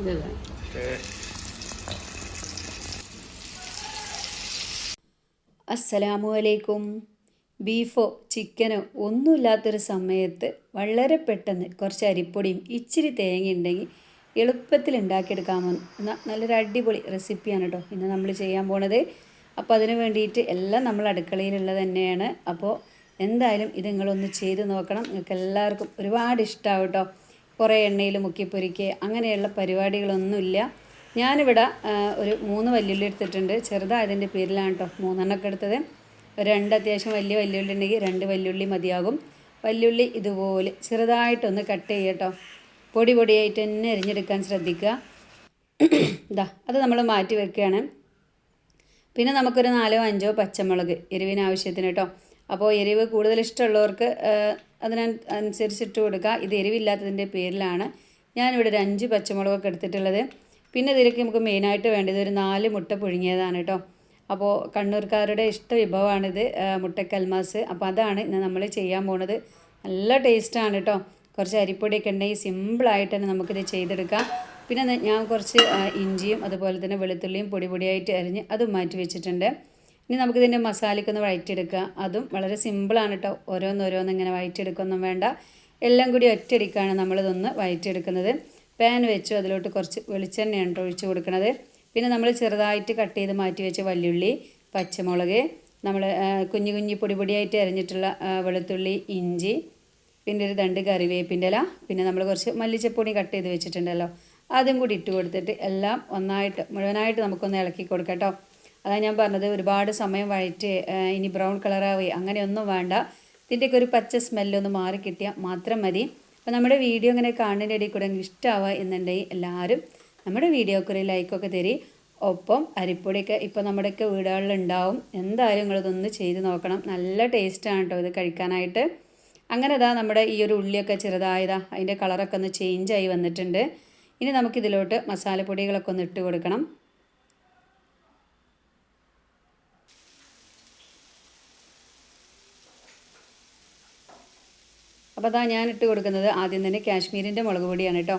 ഇതല്ല? അസ്സലാമു അലൈക്കും ബീഫോ ചിക്കനോ ഒന്നുമില്ലാത്തൊരു സമയത്ത് വളരെ പെട്ടെന്ന് കുറച്ച് അരിപ്പൊടിയും ഇച്ചിരി തേങ്ങ ഉണ്ടെങ്കിൽ എളുപ്പത്തിൽ ഉണ്ടാക്കിയെടുക്കാമെന്ന നല്ലൊരു അടിപൊളി റെസിപ്പിയാണ് കേട്ടോ ഇന്ന് നമ്മൾ ചെയ്യാൻ പോണത്. അപ്പോൾ അതിന് വേണ്ടിയിട്ട് എല്ലാം നമ്മൾ അടുക്കളയിലുള്ളത് തന്നെയാണ്. അപ്പോൾ എന്തായാലും ഇത് നിങ്ങളൊന്ന് ചെയ്ത് നോക്കണം. നിങ്ങൾക്ക് എല്ലാവർക്കും ഒരുപാട് ഇഷ്ടമാവും കേട്ടോ. കുറേ എണ്ണയിൽ മുക്കിപ്പൊരിക്കുക അങ്ങനെയുള്ള പരിപാടികളൊന്നുമില്ല. ഞാനിവിടെ ഒരു മൂന്ന് വല്യുള്ളി എടുത്തിട്ടുണ്ട്. ചെറുതായതിന്റെ പേരിലാണ് കേട്ടോ മൂന്നെണ്ണമൊക്കെ എടുത്തത്. രണ്ട് അത്യാവശ്യം വലിയ വല്യുള്ളി ഉണ്ടെങ്കിൽ രണ്ട് വല്യുള്ളി മതിയാകും. വല്യുള്ളി ഇതുപോലെ ചെറുതായിട്ടൊന്ന് കട്ട് ചെയ്യട്ടോ പൊടി പൊടിയായിട്ട് തന്നെ എരിഞ്ഞെടുക്കാൻ ശ്രദ്ധിക്കുക. ഇതാ അത് നമ്മൾ മാറ്റി വെക്കുകയാണ്. പിന്നെ നമുക്കൊരു നാലോ അഞ്ചോ പച്ചമുളക് എരിവിന് ആവശ്യത്തിന് കേട്ടോ അപ്പോൾ എരിവ് കൂടുതൽ ഇഷ്ടമുള്ളവർക്ക് അതിന് അനുസരിച്ചിട്ട് കൊടുക്കുക. ഇത് എരിവില്ലാത്തതിന്റെ പേരിലാണ് ഞാനിവിടെ ഒരു അഞ്ച് പച്ചമുളകൊക്കെ എടുത്തിട്ടുള്ളത്. പിന്നെ ഇതിലേക്ക് നമുക്ക് മെയിനായിട്ട് വേണ്ടത് ഒരു നാല് മുട്ട പുഴുങ്ങിയതാണ് കേട്ടോ. അപ്പോൾ കണ്ണൂർക്കാരുടെ ഇഷ്ട വിഭവമാണിത് മുട്ടക്കൽമാസ്. അപ്പോൾ അതാണ് ഇന്ന് നമ്മൾ ചെയ്യാൻ പോണത്. നല്ല ടേസ്റ്റാണ് കേട്ടോ. കുറച്ച് അരിപ്പൊടിയൊക്കെ ഉണ്ടെങ്കിൽ സിമ്പിളായിട്ട് തന്നെ നമുക്കിത് ചെയ്തെടുക്കാം. പിന്നെ ഞാൻ കുറച്ച് ഇഞ്ചിയും അതുപോലെ തന്നെ വെളുത്തുള്ളിയും പൊടി പൊടിയായിട്ട് അരിഞ്ഞ് അതും മാറ്റി വെച്ചിട്ടുണ്ട്. ഇനി നമുക്കിതിന്റെ മസാലയ്ക്കൊന്ന് വഴറ്റിയെടുക്കുക. അതും വളരെ സിമ്പിളാണ് കേട്ടോ ഓരോന്നോരോന്ന് ഇങ്ങനെ വഴറ്റിയെടുക്കൊന്നും വേണ്ട. എല്ലാം കൂടി ഒറ്റയടിക്കാണ് നമ്മളിതൊന്ന് വഴറ്റിയെടുക്കുന്നത്. പാൻ വെച്ചു അതിലോട്ട് കുറച്ച് വെളിച്ചെണ്ണയാണ് ഒഴിച്ച് കൊടുക്കുന്നത് പിന്നെ നമ്മൾ ചെറുതായിട്ട് കട്ട് ചെയ്ത് മാറ്റി വെച്ച വല്യുള്ളി പച്ചമുളക് നമ്മൾ കുഞ്ഞു കുഞ്ഞു പൊടി പൊടിയായിട്ട് അരിഞ്ഞിട്ടുള്ള വെളുത്തുള്ളി ഇഞ്ചി പിന്നെ ഒരു രണ്ട് കറിവേപ്പിന്റെ ഇല പിന്നെ നമ്മൾ കുറച്ച് മല്ലിച്ചപ്പൊടി കട്ട് ചെയ്ത് വെച്ചിട്ടുണ്ടല്ലോ. അതും കൂടി ഇട്ട് കൊടുത്തിട്ട് എല്ലാം ഒന്നായിട്ട് മുഴുവനായിട്ട് നമുക്കൊന്ന് ഇളക്കി കൊടുക്കാം കേട്ടോ അതാണ് ഞാൻ പറഞ്ഞത് ഒരുപാട് സമയം വഴറ്റി ഇനി ബ്രൗൺ കളറാവുക അങ്ങനെയൊന്നും വേണ്ട. ഇതിന്റെയൊക്കെ ഒരു പച്ച സ്മെല്ലൊന്ന് മാറി കിട്ടിയാൽ മാത്രം മതി. അപ്പോൾ നമ്മുടെ വീഡിയോ ഇങ്ങനെ കാണുന്നതിന്റെ ഇടയിൽ കൂടെ ഇഷ്ടമാവുക എന്നുണ്ടെങ്കിൽ എല്ലാവരും നമ്മുടെ വീഡിയോക്ക് ഒരു ലൈക്കൊക്കെ തരി. ഒപ്പം അരിപ്പൊടിയൊക്കെ ഇപ്പോൾ നമ്മുടെയൊക്കെ വീടുകളിലുണ്ടാവും. എന്തായാലും നിങ്ങളിതൊന്ന് ചെയ്ത് നോക്കണം. നല്ല ടേസ്റ്റാണ് കേട്ടോ ഇത് കഴിക്കാനായിട്ട്. അങ്ങനെ ഇതാ നമ്മുടെ ഈ ഒരു ഉള്ളിയൊക്കെ ചെറുതായതാ അതിന്റെ കളറൊക്കെ ഒന്ന് ചേഞ്ച് ആയി വന്നിട്ടുണ്ട്. ഇനി നമുക്കിതിലോട്ട് മസാലപ്പൊടികളൊക്കെ ഒന്ന് ഇട്ട് കൊടുക്കണം. അപ്പോൾ അതാ ഞാൻ ഇട്ട് കൊടുക്കുന്നത് ആദ്യം തന്നെ കാശ്മീരിന്റെ മുളക് പൊടിയാണ് കേട്ടോ.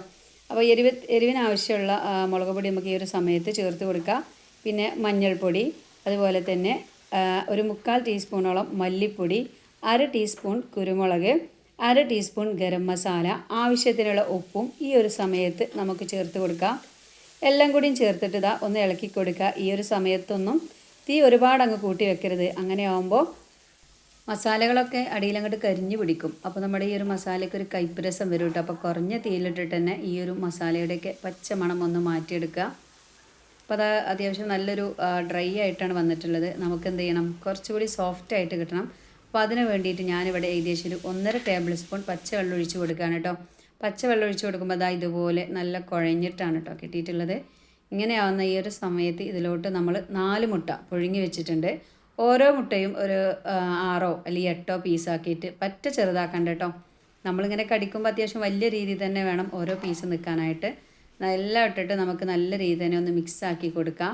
അപ്പോൾ എരിവ് എരിവിനാവശ്യമുള്ള മുളക് പൊടി നമുക്ക് ഈ ഒരു സമയത്ത് ചേർത്ത് കൊടുക്കുക പിന്നെ മഞ്ഞൾപ്പൊടി അതുപോലെ തന്നെ ഒരു മുക്കാൽ ടീസ്പൂണോളം മല്ലിപ്പൊടി അര ടീസ്പൂൺ കുരുമുളക് അര ടീസ്പൂൺ ഗരം മസാല ആവശ്യത്തിനുള്ള ഉപ്പും ഈ ഒരു സമയത്ത് നമുക്ക് ചേർത്ത് കൊടുക്കാം. എല്ലാം കൂടിയും ചേർത്തിട്ട് ഇതാ ഒന്ന് ഇളക്കി കൊടുക്കുക. ഈ ഒരു സമയത്തൊന്നും തീ ഒരുപാട് അങ്ങ് കൂട്ടി വെക്കരുത്. അങ്ങനെ ആകുമ്പോൾ മസാലകളൊക്കെ അടിയിലങ്ങോട്ട് കരിഞ്ഞു പിടിക്കും. അപ്പോൾ നമ്മുടെ ഈ ഒരു മസാലയ്ക്ക് ഒരു കൈപ്രസം രസം വരും കേട്ടോ അപ്പോൾ കുറഞ്ഞ തീയിലിട്ടിട്ട് തന്നെ ഈ ഒരു മസാലയുടെയൊക്കെ പച്ച മണം ഒന്ന് മാറ്റിയെടുക്കുക. അപ്പോൾ അത് അത്യാവശ്യം നല്ലൊരു ഡ്രൈ ആയിട്ടാണ് വന്നിട്ടുള്ളത്. നമുക്ക് എന്ത് ചെയ്യണം? കുറച്ചുകൂടി സോഫ്റ്റ് ആയിട്ട് കിട്ടണം. അപ്പോൾ അതിന് വേണ്ടിയിട്ട് ഞാനിവിടെ ഏകദേശം ഒരു ഒന്നര ടേബിൾ സ്പൂൺ പച്ചവെള്ളം ഒഴിച്ച് കൊടുക്കുകയാണ് കേട്ടോ പച്ചവെള്ളം ഒഴിച്ച് കൊടുക്കുമ്പോൾ അതാ ഇതുപോലെ നല്ല കുഴഞ്ഞിട്ടാണ് കേട്ടോ കിട്ടിയിട്ടുള്ളത്. ഇങ്ങനെയാവുന്ന ഈ ഒരു സമയത്ത് ഇതിലോട്ട് നമ്മൾ നാല് മുട്ട പുഴുങ്ങി വെച്ചിട്ടുണ്ട്. ഓരോ മുട്ടയും ഒരു ആറോ അല്ലെങ്കിൽ എട്ടോ പീസാക്കിയിട്ട് പറ്റ ചെറുതാക്കണ്ട കേട്ടോ നമ്മളിങ്ങനെ കടിക്കുമ്പോൾ അത്യാവശ്യം വലിയ രീതിയിൽ തന്നെ വേണം ഓരോ പീസ് നിൽക്കാനായിട്ട്. എല്ലാം ഇട്ടിട്ട് നമുക്ക് നല്ല രീതിയിൽ തന്നെ ഒന്ന് മിക്സ് ആക്കി കൊടുക്കാം.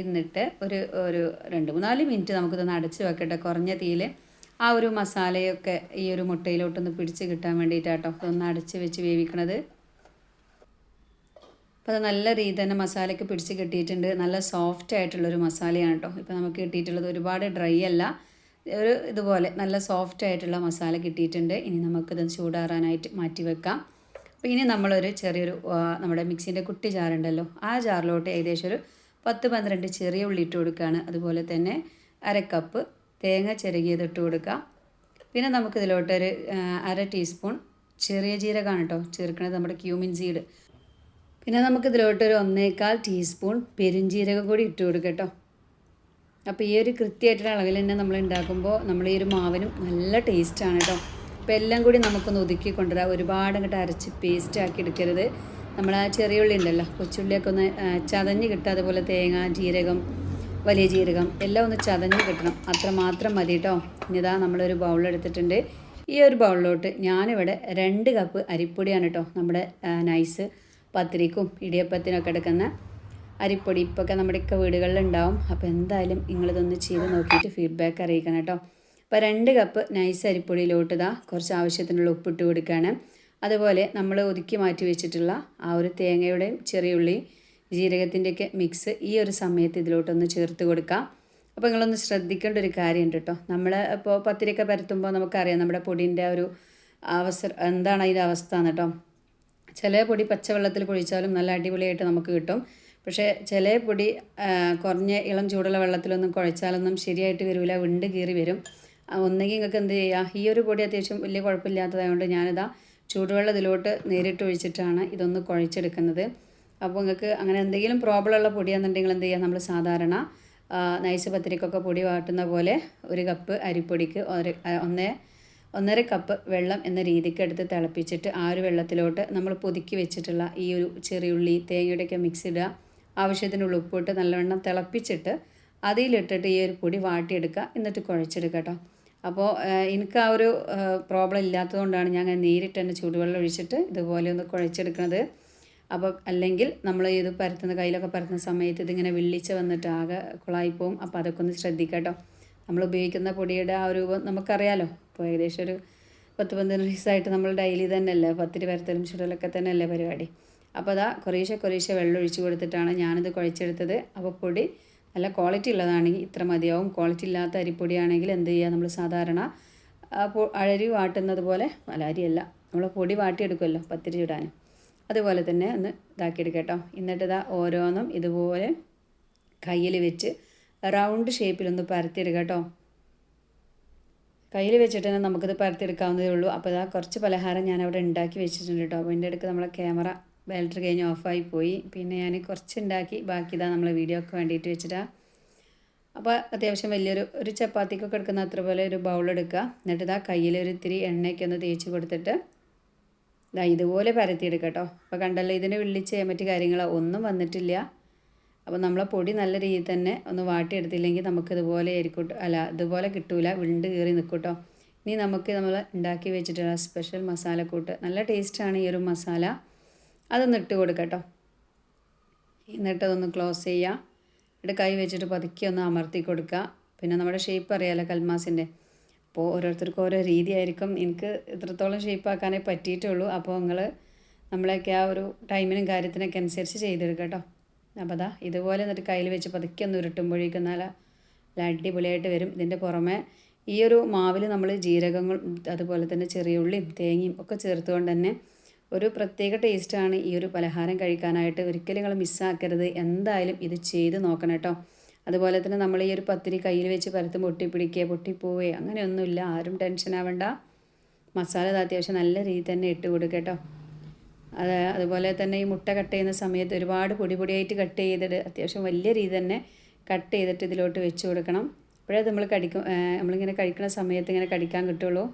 എന്നിട്ട് ഒരു ഒരു രണ്ട് മൂന്നാൽ മിനിറ്റ് നമുക്കിതൊന്ന് അടച്ച് വെക്കട്ടെ. കുറഞ്ഞ തീയിൽ ആ ഒരു മസാലയൊക്കെ ഈ ഒരു മുട്ടയിലോട്ടൊന്ന് പിടിച്ച് കിട്ടാൻ വേണ്ടിയിട്ടാട്ടോ. ഇതൊന്ന് അടച്ച് വെച്ച് വേവിക്കണത്. അപ്പോൾ അത് നല്ല രീതി തന്നെ മസാലയ്ക്ക് പിടിച്ച് കിട്ടിയിട്ടുണ്ട്. നല്ല സോഫ്റ്റ് ആയിട്ടുള്ളൊരു മസാലയാണ് കേട്ടോ ഇപ്പോൾ നമുക്ക് കിട്ടിയിട്ടുള്ളത് ഒരുപാട് ഡ്രൈ അല്ല. ഒരു ഇതുപോലെ നല്ല സോഫ്റ്റ് ആയിട്ടുള്ള മസാല കിട്ടിയിട്ടുണ്ട്. ഇനി നമുക്കിത് ചൂടാറാനായിട്ട് മാറ്റി വെക്കാം. അപ്പോൾ ഇനി നമ്മളൊരു ചെറിയൊരു നമ്മുടെ മിക്സിന്റെ കുട്ടി ജാറുണ്ടല്ലോ. ആ ജാറിലോട്ട് ഏകദേശം ഒരു പത്ത് പന്ത്രണ്ട് ചെറിയ ഉള്ളി ഇട്ട് കൊടുക്കുകയാണ് അതുപോലെ തന്നെ അര കപ്പ് തേങ്ങ ചിരകിയത് ഇട്ട് കൊടുക്കാം. പിന്നെ നമുക്കിതിലോട്ടൊരു അര ടീസ്പൂൺ ചെറിയ ജീരകമാണ് കേട്ടോ ചേർക്കണത് നമ്മുടെ ക്യൂമിൻ സീഡ് പിന്നെ നമുക്കിതിലോട്ടൊരു ഒരു ഒന്നേകാൽ ടീസ്പൂൺ പെരുംജീരകം കൂടി ഇട്ട് കൊടുക്കട്ടോ. കേട്ടോ അപ്പോൾ ഈ ഒരു കൃത്യമായിട്ടുള്ള അളവിൽ തന്നെ നമ്മൾ ഉണ്ടാക്കുമ്പോൾ നമ്മൾ ഈ ഒരു മാവിനും നല്ല ടേസ്റ്റാണ് കേട്ടോ അപ്പോൾ എല്ലാം കൂടി നമുക്കൊന്ന് ഒതുക്കി കൊണ്ടുവരാം. ഒരുപാട് അങ്ങോട്ട് അരച്ച് പേസ്റ്റ് ആക്കി എടുക്കരുത്. നമ്മൾ ആ ചെറിയ ഉള്ളി ഉണ്ടല്ലോ കൊച്ചുള്ളിയൊക്കെ ഒന്ന് ചതഞ്ഞ് കിട്ടുക. അതുപോലെ തേങ്ങ ജീരകം വലിയ ജീരകം എല്ലാം ഒന്ന് ചതഞ്ഞ് കിട്ടണം. അത്ര മാത്രം മതി കേട്ടോ ഇനിതാ നമ്മളൊരു ബൗൾ എടുത്തിട്ടുണ്ട്. ഈ ഒരു ബൗളിലോട്ട് ഞാനിവിടെ രണ്ട് കപ്പ് അരിപ്പൊടിയാണ് കേട്ടോ നമ്മുടെ നൈസ് പത്തിരിക്കും ഇടിയപ്പത്തിനൊക്കെ എടുക്കുന്ന അരിപ്പൊടി ഇപ്പൊക്കെ നമ്മുടെയൊക്കെ വീടുകളിലുണ്ടാവും. അപ്പോൾ എന്തായാലും നിങ്ങളിതൊന്ന് ചെയ്ത് നോക്കിയിട്ട് ഫീഡ്ബാക്ക് അറിയിക്കണം കേട്ടോ. അപ്പോൾ രണ്ട് കപ്പ് നൈസ് അരിപ്പൊടിയിലോട്ട് ഇതാ കുറച്ച് ആവശ്യത്തിനുള്ള ഉപ്പിട്ട് കൊടുക്കുകയാണ് അതുപോലെ നമ്മൾ ഒതുക്കി മാറ്റി വെച്ചിട്ടുള്ള ആ ഒരു തേങ്ങയുടെയും ജീരകത്തിന്റെ ഒക്കെ മിക്സ് ഈ ഒരു സമയത്ത് ഇതിലോട്ടൊന്ന് ചേർത്ത് കൊടുക്കാം. അപ്പോൾ നിങ്ങളൊന്ന് ശ്രദ്ധിക്കേണ്ട ഒരു കാര്യമുണ്ട് കേട്ടോ. നമ്മൾ ഇപ്പോൾ പത്തിരിയൊക്കെ പരത്തുമ്പോൾ നമുക്കറിയാം നമ്മുടെ പൊടിന്റെ ഒരു അവസരം എന്താണ് അതിന്റെ അവസ്ഥ എന്ന് കേട്ടോ. ചില പൊടി പച്ചവെള്ളത്തിൽ കുഴിച്ചാലും നല്ല അടിപൊളിയായിട്ട് നമുക്ക് കിട്ടും. പക്ഷേ ചില പൊടി കുറഞ്ഞ ഇളം ചൂടുള്ള വെള്ളത്തിലൊന്നും കുഴച്ചാലൊന്നും ശരിയായിട്ട് വരില്ല വിണ്ട് കീറി വരും. ഒന്നെങ്കിൽ നിങ്ങൾക്ക് എന്ത് ചെയ്യുക ഈ ഒരു പൊടി അത്യാവശ്യം വലിയ കുഴപ്പമില്ലാത്തതായതുകൊണ്ട് ഞാനിതാ ചൂടുവെള്ളം ഇതിലോട്ട് നേരിട്ട് ഒഴിച്ചിട്ടാണ് ഇതൊന്ന് കുഴച്ചെടുക്കുന്നത്. അപ്പോൾ നിങ്ങൾക്ക് അങ്ങനെ എന്തെങ്കിലും പ്രോബ്ലം ഉള്ള പൊടിയാണെന്നുണ്ടെങ്കിൽ എന്ത് ചെയ്യുക നമ്മൾ സാധാരണ നൈസ് പത്തിരിക്കൊക്കെ പൊടി വാട്ടുന്ന പോലെ ഒരു കപ്പ് അരിപ്പൊടിക്ക് ഒന്നേ ഒന്നര കപ്പ് വെള്ളം എന്ന രീതിക്ക് എടുത്ത് തിളപ്പിച്ചിട്ട് ആ ഒരു വെള്ളത്തിലോട്ട് നമ്മൾ പുതുക്കി വെച്ചിട്ടുള്ള ഈ ഒരു ചെറിയുള്ളി തേങ്ങയുടെയൊക്കെ മിക്സ് ഇടുക. ആവശ്യത്തിനുള്ള ഉപ്പിട്ട് നല്ലവണ്ണം തിളപ്പിച്ചിട്ട് അതിലിട്ടിട്ട് ഈ ഒരു പൊടി വാട്ടിയെടുക്കുക. എന്നിട്ട് കുഴച്ചെടുക്കുക കേട്ടോ. അപ്പോൾ എനിക്ക് ആ ഒരു പ്രോബ്ലം ഇല്ലാത്തതുകൊണ്ടാണ് ഞാൻ നേരിട്ട് തന്നെ ചൂടുവെള്ളം ഒഴിച്ചിട്ട് ഇതുപോലെ ഒന്ന് കുഴച്ചെടുക്കുന്നത് അപ്പോൾ അല്ലെങ്കിൽ നമ്മൾ ഇത് പരത്തുന്ന കയ്യിലൊക്കെ പരത്തുന്ന സമയത്ത് ഇതിങ്ങനെ വിള്ളിച്ച് വന്നിട്ട് ആകെ കുളായിപ്പോവും. അപ്പോൾ അതൊക്കെ ഒന്ന് ശ്രദ്ധിക്കാം കേട്ടോ. നമ്മൾ ഉപയോഗിക്കുന്ന പൊടിയുടെ ആ ഒരു നമുക്കറിയാലോ. ഇപ്പോൾ ഏകദേശം ഒരു പത്ത് പന്ത്രണ്ട് ദിവസമായിട്ട് നമ്മൾ ഡെയിലി തന്നെ തന്നെയല്ലേ പത്തിരി പരത്തലും ചുടലൊക്കെ തന്നെയല്ലേ പരിപാടി. അപ്പോൾ അതാ കുറേശ്ശെ കുറേശ്ശെ വെള്ളം ഒഴിച്ച് കൊടുത്തിട്ടാണ് ഞാനിത് കുഴച്ചെടുത്തത്. അപ്പോൾ പൊടി നല്ല ക്വാളിറ്റി ഉള്ളതാണെങ്കിൽ ഇത്ര മതിയാവും. ക്വാളിറ്റി ഇല്ലാത്ത അരിപ്പൊടിയാണെങ്കിൽ എന്ത് ചെയ്യുക നമ്മൾ സാധാരണ അഴരി വാട്ടുന്നത് പോലെ അല്ല അരിയല്ല നമ്മൾ പൊടി വാട്ടിയെടുക്കുമല്ലോ പത്തിരി ചുടാനും അതുപോലെ തന്നെ ഒന്ന് ഇതാക്കിയെടുക്കട്ടോ എന്നിട്ട് ഇതാ ഓരോന്നും ഇതുപോലെ കയ്യിൽ വെച്ച് റൗണ്ട് ഷേപ്പിലൊന്ന് പരത്തിയെടുക്കുക കേട്ടോ. കയ്യിൽ വെച്ചിട്ട് തന്നെ നമുക്കിത് പരത്തിയെടുക്കാവുന്നതേ ഉള്ളൂ. അപ്പോൾ ഇതാ കുറച്ച് പലഹാരം ഞാൻ അവിടെ ഉണ്ടാക്കി വെച്ചിട്ടുണ്ട് കേട്ടോ. അപ്പോൾ എന്റെ അടുക്ക് നമ്മളെ ക്യാമറ ബാറ്ററി കഴിഞ്ഞ് ഓഫായി പോയി. പിന്നെ ഞാൻ കുറച്ച് ഉണ്ടാക്കി. ബാക്കി ഇതാ നമ്മളെ വീഡിയോ ഒക്കെ വേണ്ടിയിട്ട് വെച്ചിട്ടാണ് അപ്പോൾ അത്യാവശ്യം വലിയൊരു ഒരു ചപ്പാത്തിക്കൊക്കെ എടുക്കുന്ന അത്ര പോലെ ഒരു ബൗൾ എടുക്കുക എന്നിട്ട് ഇതാ കയ്യിൽ ഒരു ഇത്തിരി എണ്ണയൊക്കെ ഒന്ന് തേച്ച് കൊടുത്തിട്ട് ഇതാ ഇതുപോലെ പരത്തിയെടുക്കുക കേട്ടോ. അപ്പോൾ കണ്ടല്ലോ ഇതിന് വിളിച്ച് പറ്റിയ കാര്യങ്ങളോ ഒന്നും വന്നിട്ടില്ല. അപ്പോൾ നമ്മളെ പൊടി നല്ല രീതിയിൽ തന്നെ ഒന്ന് വാട്ടിയെടുത്തില്ലെങ്കിൽ നമുക്ക് ഇതുപോലെ ആയിരിക്കും. അല്ല ഇതുപോലെ കിട്ടൂല. വിണ്ട് കയറി നിൽക്കും കേട്ടോ ഇനി നമുക്ക് നമ്മൾ ഉണ്ടാക്കി വെച്ചിട്ടുള്ള സ്പെഷ്യൽ മസാലക്കൂട്ട് നല്ല ടേസ്റ്റാണ് ഈ ഒരു മസാല. അതൊന്ന് ഇട്ട് കൊടുക്കട്ടോ കേട്ടോ എന്നിട്ട് അതൊന്ന് ക്ലോസ് ചെയ്യുക എന്നിട്ട് കൈ വെച്ചിട്ട് പതുക്കി ഒന്ന് അമർത്തി കൊടുക്കുക പിന്നെ നമ്മുടെ ഷേപ്പ് അറിയാമല്ലോ കൽമാസിന്റെ അപ്പോൾ ഓരോരുത്തർക്കും ഓരോ രീതിയായിരിക്കും എനിക്ക് ഇത്രത്തോളം ഷേപ്പാക്കാനേ പറ്റിയിട്ടുള്ളൂ. അപ്പോൾ നിങ്ങൾ നമ്മളെയൊക്കെ ആ ഒരു ടൈമിനും കാര്യത്തിനൊക്കെ അനുസരിച്ച് ചെയ്തെടുക്കാം കേട്ടോ അപ്പോൾ ഇതുപോലെ എന്നിട്ട് കയ്യിൽ വെച്ച് പതുക്കെ ഒന്ന് ഉരുട്ടുമ്പോഴേക്കും നല്ല അടിപൊളിയായിട്ട് വരും. ഇതിന്റെ പുറമെ ഈ ഒരു മാവിൽ നമ്മൾ ജീരകങ്ങൾ അതുപോലെ തന്നെ ചെറിയ ഉള്ളിയും തേങ്ങയും ഒക്കെ ചേർത്തുകൊണ്ട് തന്നെ ഒരു പ്രത്യേക ടേസ്റ്റാണ് ഈ ഒരു പലഹാരം കഴിക്കാനായിട്ട്. ഒരിക്കലും നിങ്ങൾ മിസ്സാക്കരുത് എന്തായാലും ഇത് ചെയ്ത് നോക്കണം കേട്ടോ. അതുപോലെ തന്നെ നമ്മൾ ഈ ഒരു പത്തിരി കയ്യിൽ വെച്ച് പരത്തും പൊട്ടിപ്പിടിക്കുക പൊട്ടിപ്പോവേ അങ്ങനെയൊന്നുമില്ല. ആരും ടെൻഷൻ ആവണ്ട. മസാല അത്യാവശ്യം നല്ല രീതിയിൽ തന്നെ ഇട്ട് കൊടുക്കുക അത് അതുപോലെ തന്നെ ഈ മുട്ട കട്ട് ചെയ്യുന്ന സമയത്ത് ഒരുപാട് പൊടി പൊടിയായിട്ട് കട്ട് ചെയ്തിട്ട് അത്യാവശ്യം വലിയ രീതി തന്നെ കട്ട് ചെയ്തിട്ട് ഇതിലോട്ട് വെച്ച് കൊടുക്കണം. അപ്പോഴേ നമ്മൾ കടിക്കും നമ്മളിങ്ങനെ കഴിക്കുന്ന സമയത്ത് ഇങ്ങനെ കടിക്കാൻ കിട്ടുള്ളൂ.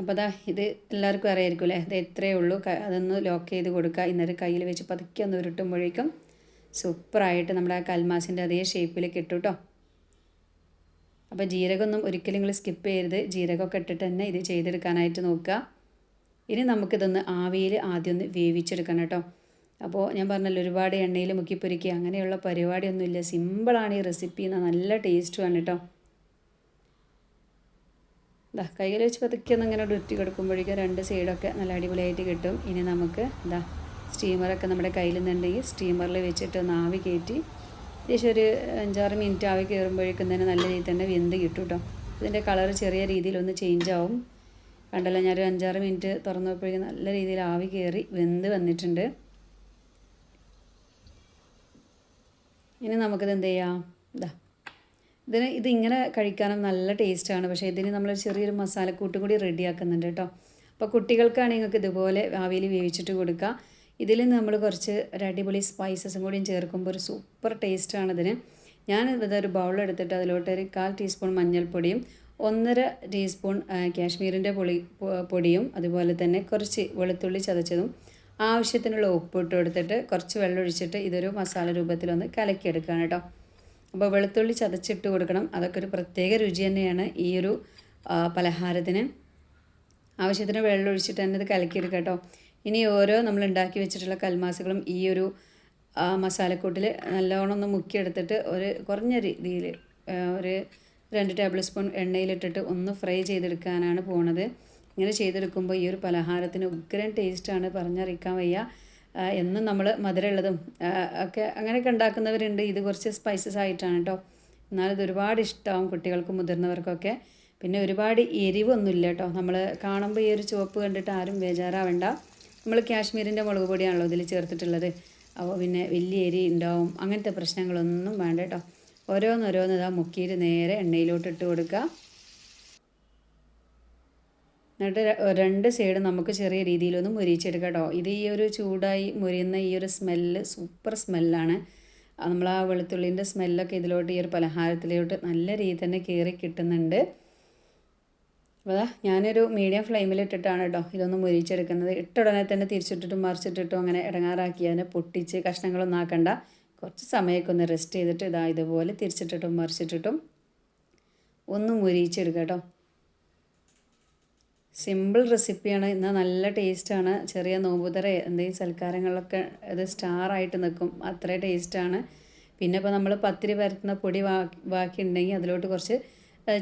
അപ്പോൾ അതാ ഇത് എല്ലാവർക്കും അറിയായിരിക്കും അല്ലേ? ഇത് എത്രയേ ഉള്ളൂ. അതൊന്ന് ലോക്ക് ചെയ്ത് കൊടുക്കുക. ഇന്നൊരു കയ്യിൽ വെച്ച് പതുക്കെ ഒന്ന് ഉരുട്ടുമ്പോഴേക്കും സൂപ്പറായിട്ട് നമ്മുടെ ആ കൽമാസിന്റെ അതേ ഷേപ്പിൽ കിട്ടും കേട്ടോ അപ്പോൾ ജീരകമൊന്നും ഒരിക്കലും നിങ്ങൾ സ്കിപ്പ് ചെയ്യരുത്. ജീരകമൊക്കെ ഇട്ടിട്ട് തന്നെ ഇത് ചെയ്തെടുക്കാനായിട്ട് നോക്കുക. ഇനി നമുക്കിതൊന്ന് ആവിയിൽ ആദ്യം ഒന്ന് വേവിച്ചെടുക്കണം കേട്ടോ. അപ്പോൾ ഞാൻ പറഞ്ഞല്ലോ ഒരുപാട് എണ്ണയിൽ മുക്കിപ്പൊരിക്കുക അങ്ങനെയുള്ള പരിപാടിയൊന്നുമില്ല. സിമ്പിളാണ് ഈ റെസിപ്പി എന്നാൽ നല്ല ടേസ്റ്റുമാണ് കേട്ടോ. ഇതാ കയ്യിൽ വെച്ച് പതുക്കി ഒന്ന് ഇങ്ങനെ ഉരുട്ടി കൊടുക്കുമ്പോഴേക്കും രണ്ട് സൈഡൊക്കെ നല്ല അടിപൊളിയായിട്ട് കിട്ടും. ഇനി നമുക്ക് ഇതാ സ്റ്റീമറൊക്കെ നമ്മുടെ കയ്യിൽ നിന്നുണ്ടെങ്കിൽ സ്റ്റീമറിൽ വെച്ചിട്ട് ഒന്ന് ആവി കയറ്റി ഏകദേശം ഒരു അഞ്ചാറ് മിനിറ്റ് ആവി കയറുമ്പോഴേക്കും തന്നെ നല്ല രീതിയിൽ തന്നെ വെന്ത് കിട്ടും കേട്ടോ. ഇതിന്റെ കളർ ചെറിയ രീതിയിലൊന്ന് ചേഞ്ച് ആവും. കണ്ടല്ലോ ഞാനൊരു അഞ്ചാറ് മിനിറ്റ് തുറന്നപ്പോഴേക്കും നല്ല രീതിയിൽ ആവി കയറി വെന്ത് വന്നിട്ടുണ്ട്. ഇനി നമുക്കിത് എന്ത് ചെയ്യാം? ഇതാ ഇതിന് ഇതിങ്ങനെ കഴിക്കാനും നല്ല ടേസ്റ്റാണ് പക്ഷേ ഇതിന് നമ്മൾ ചെറിയൊരു മസാലക്കൂട്ടും കൂടി റെഡിയാക്കുന്നുണ്ട് കേട്ടോ അപ്പോൾ കുട്ടികൾക്കാണെങ്കിൽ നിങ്ങൾക്ക് ഇതുപോലെ ആവിയിൽ വേവിച്ചിട്ട് കൊടുക്കുക ഇതിൽ നമ്മൾ കുറച്ച് ഒരു അടിപൊളി സ്പൈസസും കൂടിയും ചേർക്കുമ്പോൾ ഒരു സൂപ്പർ ടേസ്റ്റാണ് ഇതിന്. ഞാൻ ഇതൊരു ബൗൾ എടുത്തിട്ട് അതിലോട്ട് ഒരു കാൽ ടീസ്പൂൺ മഞ്ഞൾപ്പൊടിയും ഒന്നര ടീസ്പൂൺ കാശ്മീരിന്റെ പൊളി പൊടിയും അതുപോലെ തന്നെ കുറച്ച് വെളുത്തുള്ളി ചതച്ചതും ആവശ്യത്തിനുള്ള ഉപ്പ് ഇട്ട് കൊടുത്തിട്ട് കുറച്ച് വെള്ളം ഒഴിച്ചിട്ട് ഇതൊരു മസാല രൂപത്തിലൊന്ന് കലക്കിയെടുക്കുകയാണ് കേട്ടോ. അപ്പോൾ വെളുത്തുള്ളി ചതച്ചിട്ട് കൊടുക്കണം. അതൊക്കെ ഒരു പ്രത്യേക രുചി തന്നെയാണ് ഈ ഒരു പലഹാരത്തിന്. ആവശ്യത്തിന് വെള്ളം ഒഴിച്ചിട്ട് തന്നെ ഇത് കലക്കിയെടുക്കുക കേട്ടോ. ഇനി ഓരോ നമ്മൾ ഉണ്ടാക്കി വെച്ചിട്ടുള്ള കൽമാസുകളും ഈ ഒരു മസാലക്കൂട്ടിൽ നല്ലോണം ഒന്ന് മുക്കിയെടുത്തിട്ട് ഒരു കുറഞ്ഞ രീതിയിൽ ഒരു രണ്ട് ടേബിൾ സ്പൂൺ എണ്ണയിലിട്ടിട്ട് ഒന്ന് ഫ്രൈ ചെയ്തെടുക്കാനാണ് പോണത്. ഇങ്ങനെ ചെയ്തെടുക്കുമ്പോൾ ഈ ഒരു പലഹാരത്തിന് ഉഗ്രൻ ടേസ്റ്റാണ് പറഞ്ഞറിയിക്കാൻ വയ്യ. എന്നും നമ്മൾ മധുരമുള്ളതും ഒക്കെ അങ്ങനെയൊക്കെ ഉണ്ടാക്കുന്നവരുണ്ട്. ഇത് കുറച്ച് സ്പൈസസ് ആയിട്ടാണ് കേട്ടോ എന്നാൽ ഇത് ഒരുപാട് ഇഷ്ടമാവും കുട്ടികൾക്കും മുതിർന്നവർക്കൊക്കെ. പിന്നെ ഒരുപാട് എരിവൊന്നുമില്ല കേട്ടോ നമ്മൾ കാണുമ്പോൾ ഈ ഒരു ചുവപ്പ് കണ്ടിട്ട് ആരും ബേജാറാവണ്ട. നമ്മൾ കാശ്മീരിന്റെ മുളക് പൊടിയാണല്ലോ ഇതിൽ ചേർത്തിട്ടുള്ളത്. അപ്പോൾ പിന്നെ വലിയ എരി ഉണ്ടാവും. അങ്ങനത്തെ പ്രശ്നങ്ങളൊന്നും വേണ്ട കേട്ടോ ഓരോന്നോരോന്ന് ഇതാ മുക്കിയിട്ട് നേരെ എണ്ണയിലോട്ട് ഇട്ട് കൊടുക്കുക. എന്നിട്ട് രണ്ട് സൈഡ് നമുക്ക് ചെറിയ രീതിയിലൊന്ന് മുരിച്ചെടുക്കാം കേട്ടോ ഇത് ഈ ഒരു ചൂടായി മുരിയുന്ന ഈ ഒരു സ്മെല്ല് സൂപ്പർ സ്മെല്ലാണ് നമ്മൾ ആ വെളുത്തുള്ളിന്റെ സ്മെല്ലൊക്കെ ഇതിലോട്ട് ഈ ഒരു പലഹാരത്തിലോട്ട് നല്ല രീതിയിൽ തന്നെ കയറി കിട്ടുന്നുണ്ട്. അപ്പോൾ ഞാനൊരു മീഡിയം ഫ്ലെയിമിൽ ഇട്ടിട്ടാണ് കേട്ടോ ഇതൊന്ന് മുരിച്ചെടുക്കുന്നത് ഇട്ട ഉടനെ തന്നെ തിരിച്ചിട്ടിട്ടും മറിച്ചിട്ടിട്ടും അങ്ങനെ ഇടങ്ങാറാക്കി അതിനെ പൊട്ടിച്ച് കഷ്ണങ്ങളൊന്നും ആക്കണ്ട. കുറച്ച് സമയമൊക്കെ ഒന്ന് റെസ്റ്റ് ചെയ്തിട്ട് ഇതാ ഇതുപോലെ തിരിച്ചിട്ടിട്ടും മറിച്ചിട്ടിട്ടും ഒന്ന് മുരിയിച്ചെടുക്കുക കേട്ടോ. സിമ്പിൾ റെസിപ്പിയാണ് എന്നാൽ നല്ല ടേസ്റ്റാണ് ചെറിയ നോമ്പുതറ എന്തെങ്കിലും സൽക്കാരങ്ങളിലൊക്കെ ഇത് സ്റ്റാറായിട്ട് നിൽക്കും. അത്ര ടേസ്റ്റാണ് പിന്നെ ഇപ്പോൾ നമ്മൾ പത്തിരി പരത്തുന്ന പൊടി ബാക്കി ഉണ്ടെങ്കിൽ അതിലോട്ട് കുറച്ച്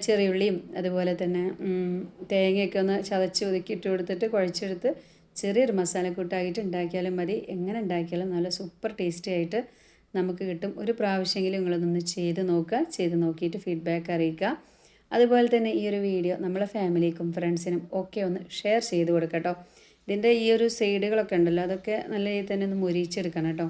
ചെറിയുള്ളിയും അതുപോലെ തന്നെ തേങ്ങയൊക്കെ ഒന്ന് ചതച്ച് ഒതുക്കി ഇട്ട് കൊടുത്തിട്ട് കുഴച്ചെടുത്ത് ചെറിയൊരു മസാലക്കൂട്ടായിട്ട് ഉണ്ടാക്കിയാലും മതി. എങ്ങനെ ഉണ്ടാക്കിയാലും നല്ല സൂപ്പർ ടേസ്റ്റി ആയിട്ട് നമുക്ക് കിട്ടും. ഒരു പ്രാവശ്യമെങ്കിലും നിങ്ങളതൊന്ന് ചെയ്ത് നോക്കുക. ചെയ്ത് നോക്കിയിട്ട് ഫീഡ്ബാക്ക് അറിയിക്കുക. അതുപോലെ തന്നെ ഈ ഒരു വീഡിയോ നമ്മളെ ഫാമിലിക്കും ഫ്രണ്ട്സിനും ഒക്കെ ഒന്ന് ഷെയർ ചെയ്ത് കൊടുക്കട്ടോ കേട്ടോ ഇതിന്റെ ഈ ഒരു സൈഡുകളൊക്കെ ഉണ്ടല്ലോ അതൊക്കെ നല്ല രീതിയിൽ തന്നെ ഒന്ന് മുരിച്ചെടുക്കണം കേട്ടോ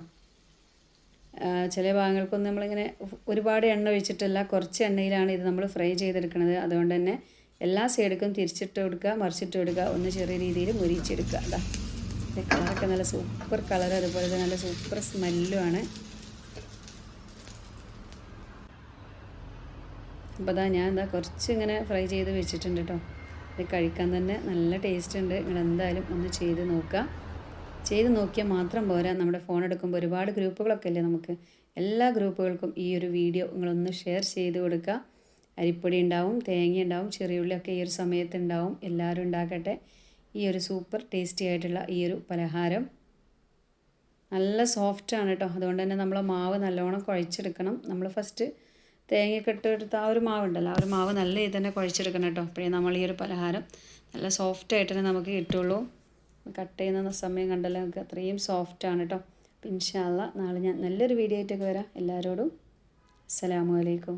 ചില ഭാഗങ്ങൾക്കൊന്നും നമ്മളിങ്ങനെ ഒരുപാട് എണ്ണ ഒഴിച്ചിട്ടല്ല കുറച്ച് എണ്ണയിലാണ് ഇത് നമ്മൾ ഫ്രൈ ചെയ്തെടുക്കുന്നത്. അതുകൊണ്ട് തന്നെ എല്ലാ സൈഡിലും തിരിച്ചിട്ട് കൊടുക്കുക മറിച്ചിട്ട് കൊടുക്കുക ഒന്ന് ചെറിയ രീതിയിൽ മുരിച്ചെടുക്കുക അതാ കളറൊക്കെ നല്ല സൂപ്പർ കളർ അതുപോലെ തന്നെ നല്ല സൂപ്പർ സ്മെല്ലുമാണ് അപ്പോൾ അതാ ഞാൻ എന്താ കുറച്ച് ഇങ്ങനെ ഫ്രൈ ചെയ്ത് വെച്ചിട്ടുണ്ട് കേട്ടോ ഇത് കഴിക്കാൻ തന്നെ നല്ല ടേസ്റ്റ് ഉണ്ട്. നിങ്ങൾ എന്തായാലും ഒന്ന് ചെയ്ത് നോക്കുക ചെയ്ത് നോക്കിയാൽ മാത്രം പോരാ. നമ്മുടെ ഫോൺ എടുക്കുമ്പോൾ ഒരുപാട് ഗ്രൂപ്പുകളൊക്കെ അല്ലേ നമുക്ക്? എല്ലാ ഗ്രൂപ്പുകൾക്കും ഈ ഒരു വീഡിയോ നിങ്ങളൊന്ന് ഷെയർ ചെയ്ത് കൊടുക്കുക അരിപ്പൊടി ഉണ്ടാവും തേങ്ങ ഉണ്ടാവും ചെറിയുള്ളിയൊക്കെ ഈ ഒരു സമയത്ത് ഉണ്ടാവും. എല്ലാവരും ഉണ്ടാക്കട്ടെ. ഈ ഒരു സൂപ്പർ ടേസ്റ്റി ആയിട്ടുള്ള ഈ ഒരു പലഹാരം. നല്ല സോഫ്റ്റാണ് കേട്ടോ അതുകൊണ്ട് തന്നെ നമ്മൾ മാവ് നല്ലോണം കുഴച്ചെടുക്കണം. നമ്മൾ ഫസ്റ്റ് തേങ്ങയൊക്കെ ഇട്ട് എടുത്ത ആ ഒരു മാവുണ്ടല്ലോ ആ ഒരു മാവ് നല്ല രീതിയിൽ തന്നെ കുഴച്ചെടുക്കണം കേട്ടോ. അപ്പോഴേ നമ്മൾ ഈ ഒരു പലഹാരം നല്ല സോഫ്റ്റായിട്ട് തന്നെ നമുക്ക് കിട്ടുള്ളൂ. കട്ട് ചെയ്യുന്ന സമയം കണ്ടല്ലോ നമുക്ക് അത്രയും സോഫ്റ്റാണ് കേട്ടോ. അപ്പം നാളെ ഞാൻ നല്ലൊരു വീഡിയോ ആയിട്ടൊക്കെ വരാം. എല്ലാവരോടും അസ്സലാമു അലൈക്കും.